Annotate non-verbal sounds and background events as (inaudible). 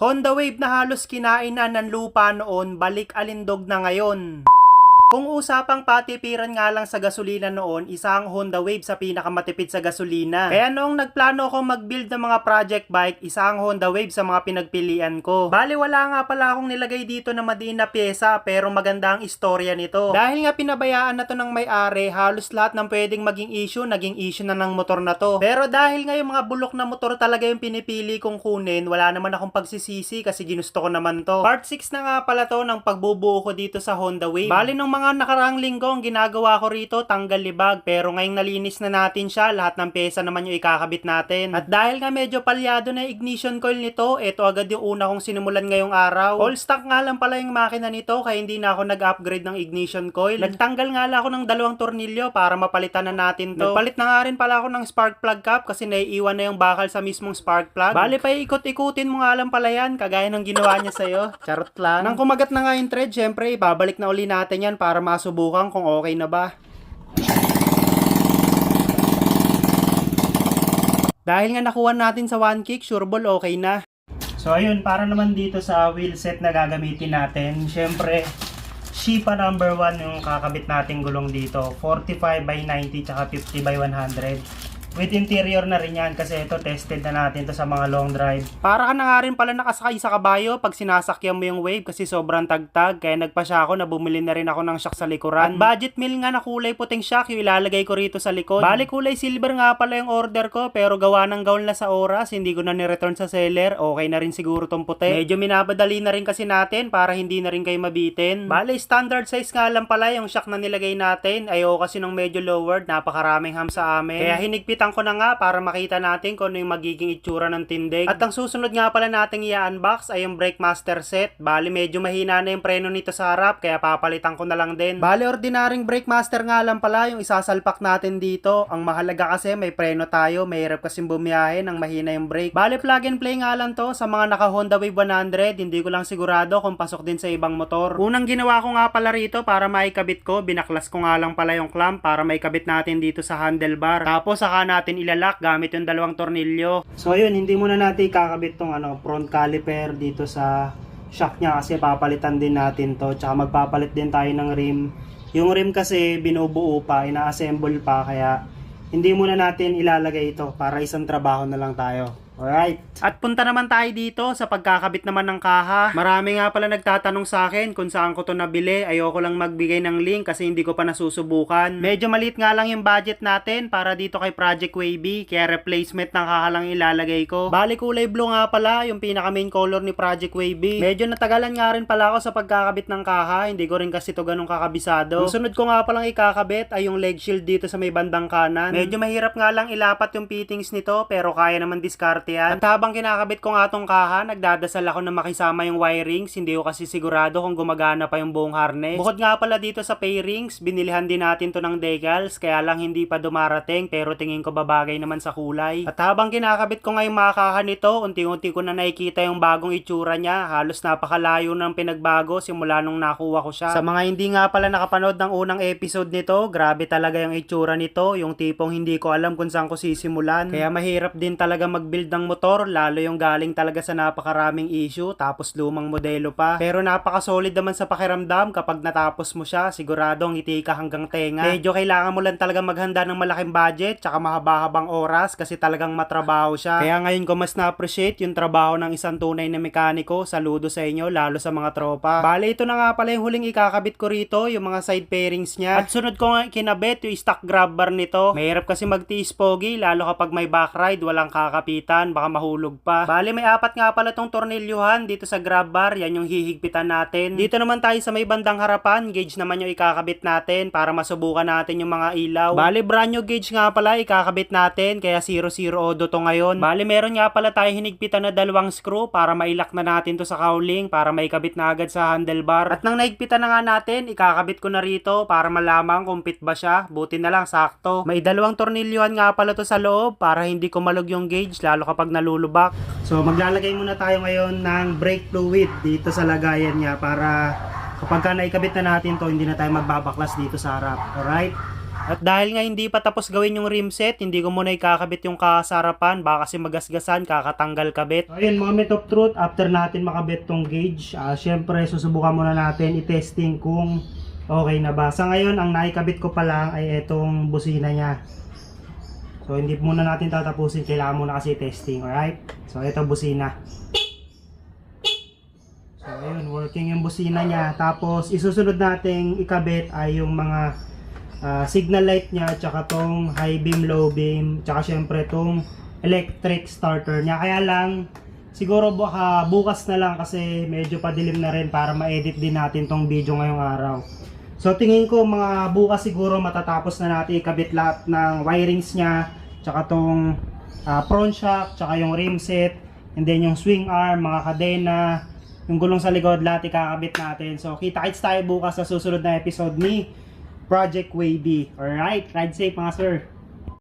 Honda Wave na halos kinain na ng lupa noon, balik alindog na ngayon. Kung usapang patipiran nga lang sa gasolina noon, isa ang Honda Wave sa pinakamatipid sa gasolina. Kaya noong nagplano ako mag-build ng mga project bike, isa ang Honda Wave sa mga pinagpilian ko. Bali wala nga pala akong nilagay dito na madiin na pyesa pero maganda ang istorya nito. Dahil nga pinabayaan na to ng may-ari, halos lahat ng pwedeng maging issue, naging issue na ng motor na to. Pero dahil nga yung mga bulok na motor talaga yung pinipili kong kunin, wala naman akong pagsisisi kasi ginusto ko naman to. Part 6 na nga pala to ng pagbubuo ko dito sa Honda Wave. Bali nung mga nakaraang linggo, ang ginagawa ko rito, tanggal libag. Pero ngayong nalinis na natin siya, lahat ng pesa naman yung ikakabit natin. At dahil nga medyo palyado na ignition coil nito, ito agad yung una kong sinimulan ngayong araw. All stock nga lang pala yung makina nito, kaya hindi na ako nag-upgrade ng ignition coil. Nagtanggal nga lang ako ng dalawang tornilyo para mapalitan na natin to. Nagpalit na nga rin pala ako ng spark plug cap kasi naiiwan na yung bakal sa mismong spark plug. Bali pa ikot-ikutin mo nga lang pala yan, kagaya ng ginawa niya sa'yo. (laughs) Charot lang. Nang kumagat na nga yung thread, syempre, babalik na uli natin yan para masubukan kung okay na ba. Dahil nga nakuha natin sa one kick, sure ball okay na. So ayun, para naman dito sa wheel set na gagamitin natin, syempre, Shipa number 1 yung kakabit nating gulong dito. 45 by 90 tsaka 50 by 100. With interior na rin yan kasi ito tested na natin to sa mga long drive. Para ka na nga rin pala nakasakay sa kabayo pag sinasakyan mo yung wave kasi sobrang tagtag. Kaya nagpa siya ako na bumili na rin ako ng shock sa likuran. At budget meal nga na kulay puting shock yung ilalagay ko rito sa likod. Bali kulay silver nga pala yung order ko pero gawa ng gaul na sa oras. Hindi ko na ni-return sa seller. Okay na rin siguro tong puti. Medyo minabadali na rin kasi natin para hindi na rin kayo mabitin. Bali standard size nga lang pala yung shock na nilagay natin. Ayoko kasi nung medyo lowered. Napakaraming ham sa amin. Kaya hinigpitan ko na nga para makita natin kung ano yung magiging itsura ng tindig. At ang susunod nga pala nating i-unbox ay yung brake master set. Bali medyo mahina na yung preno nito sa harap kaya papalitan ko na lang din. Bali ordinaryong brake master nga lang pala yung isasalpak natin dito. Ang mahalaga kasi may preno tayo, may hirap kasing bumiyahe ng mahina yung brake. Bali plug and play nga lang to sa mga naka Honda Wave 100. Hindi ko lang sigurado kung pasok din sa ibang motor. Unang ginawa ko nga pala rito para maikabit ko, binaklas ko nga lang pala yung clamp para maikabit natin dito sa handlebar. Tapos saka natin ilalak gamit yung dalawang tornilyo. So ayun, hindi muna natin kakabit tong ano, front caliper dito sa shock niya kasi papalitan din natin to. Tsaka magpapalit din tayo ng rim. Yung rim kasi binubuo pa, ina-assemble pa kaya hindi muna natin ilalagay ito para isang trabaho na lang tayo. Alright. At punta naman tayo dito sa pagkakabit naman ng kaha. Marami nga pala nagtatanong sa akin kung saan ko to nabili. Ayoko lang magbigay ng link kasi hindi ko pa nasusubukan. Medyo maliit nga lang yung budget natin para dito kay Project Wavy. Kaya replacement ng kaha lang ilalagay ko. Bali kulay blue nga pala yung pinaka main color ni Project Wavy. Medyo natagalan nga rin pala ako sa pagkakabit ng kaha. Hindi ko rin kasi to ganun kakabisado. Ang sunod ko nga palang ikakabit ay yung leg shield dito sa may bandang kanan. Medyo mahirap nga lang ilapat yung fittings nito pero kaya naman diskarte yan. At habang kinakabit ko nga tong kaha, nagdadasal ako na makisama yung wirings. Hindi ko kasi sigurado kung gumagana pa yung buong harness. Bukod nga pala dito sa pairings, binilihan din natin to ng decals. Kaya lang hindi pa dumarating pero tingin ko babagay naman sa kulay. At habang kinakabit ko nga yung mga kaha nito, unti-unti ko na nakikita yung bagong itsura niya. Halos napakalayo ng pinagbago simula nung nakuha ko siya. Sa mga hindi nga pala nakapanood ng unang episode nito, grabe talaga yung itsura nito. Yung tipong hindi ko alam kung saan ko sisimulan. Kaya mahirap din talaga mag-build ng motor, lalo yung galing talaga sa napakaraming issue, tapos lumang modelo pa. Pero napaka-solid naman sa pakiramdam kapag natapos mo siya, siguradong ngiti ka hanggang tenga. Medyo kailangan mo lang talaga maghanda ng malaking budget, tsaka mahaba-habang oras kasi talagang matrabaho siya. Kaya ngayon ko mas na-appreciate yung trabaho ng isang tunay na mekaniko. Saludo sa inyo, lalo sa mga tropa. Bale, ito na nga pala yung huling ikakabit ko rito, yung mga side pairings niya. At sunod ko nga kinabit yung stock grab bar nito. Mahirap kasi magtiis pogi, lalo kapag may back ride, walang kakapitan, baka mahulog pa. Bale, may apat nga pala tong tornilyuhan dito sa grab bar, yan yung hihigpitan natin. Dito naman tayo sa may bandang harapan, gauge naman yung ikakabit natin para masubukan natin yung mga ilaw. Bale, brand new gauge nga pala ikakabit natin, kaya 00 odo to ngayon. Bale, meron nga pala tayo hinigpitan na dalawang screw para mailak na natin to sa cowling, para maikabit na agad sa handlebar. At nang naigpitan na nga natin, ikakabit ko na rito para malaman kung fit ba siya. Buti na lang, sakto. May dalawang tornilyuhan nga pala to sa loob para hindi kumalog yung gauge, lalo kapag nalulubak. So, maglalagay muna tayo ngayon ng brake fluid dito sa lagayan niya para kapag ka naikabit na natin to, hindi na tayo magbabaklas dito sa harap. Alright? At dahil nga hindi pa tapos gawin yung rim set, hindi ko muna ikakabit yung kasarapan, baka kasi magasgasan, kakatanggal kabit. So ayun, moment of truth, after natin makabit tong gauge, ah syempre susubukan muna natin i-testing kung okay na ba. Sa ngayon, ang naikabit ko pa lang ay itong busina niya. So hindi muna natin tatapusin, kailangan muna kasi testing, alright? So ito busina. So ayun, working yung busina niya. Tapos isusunod nating ikabit ay yung mga ah, signal light niya, tsaka tong high beam, low beam, tsaka syempre tong electric starter niya. Kaya lang, siguro baka bukas na lang kasi medyo padilim na rin para ma-edit din natin tong video ngayong araw. So tingin ko mga bukas siguro matatapos na natin ikabit lahat ng wirings niya, tsaka tong ah, front shock, tsaka yung rim set, and then yung swing arm, mga kadena, yung gulong sa likod, lahat ikakabit natin. So kita-kits tayo bukas sa susunod na episode ni Project Wavy. Alright, ride safe mga sir.